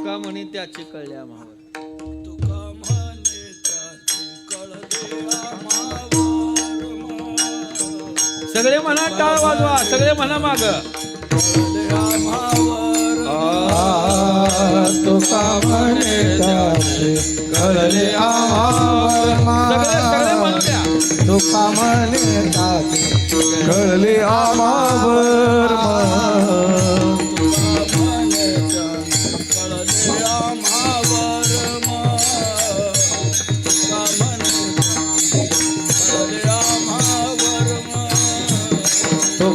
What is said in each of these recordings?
तुका म्हणे त्याचे कळल्या मावर. तुका म्हणे त्याचे कळले आम्हावर मग. सगळे म्हणा टाळ वाजवा सगळे म्हणा माग. तुका म्हणे त्याचे कळले तुका म्हणे त्याचे कळले आम्हावर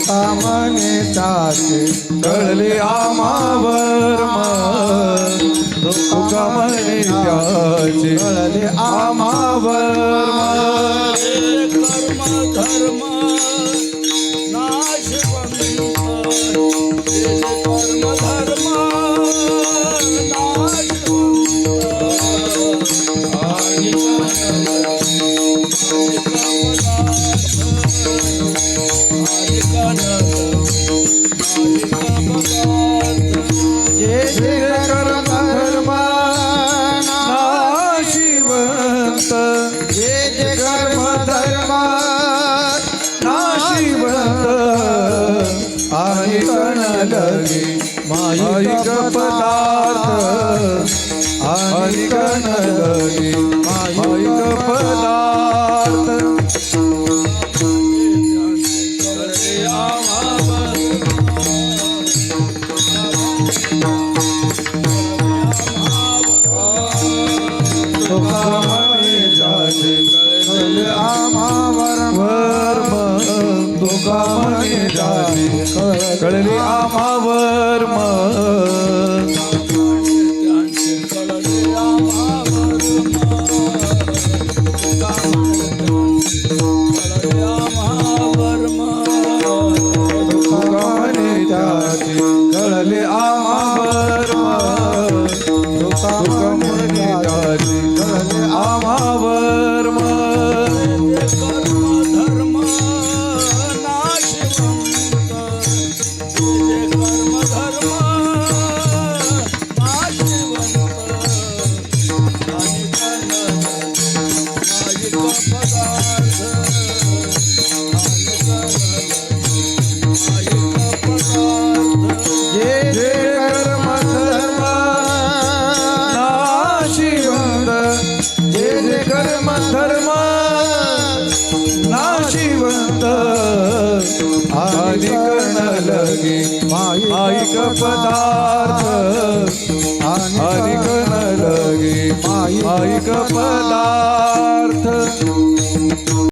मग. तुका म्हणे कळले आमावर तुका म्हणे त्याचे कळले आम्हावर आणि कणलगे माईक पदार्थ आणि कण लगे माईक पदार्थ. आमा म्हणे जाते कळले आम्हावर वर्म तुका कर्म धर्म नाशिवंत आदि कर्ण लगे माईक पदार्थ. आदि कर्ण लगे माईक पदार्थ.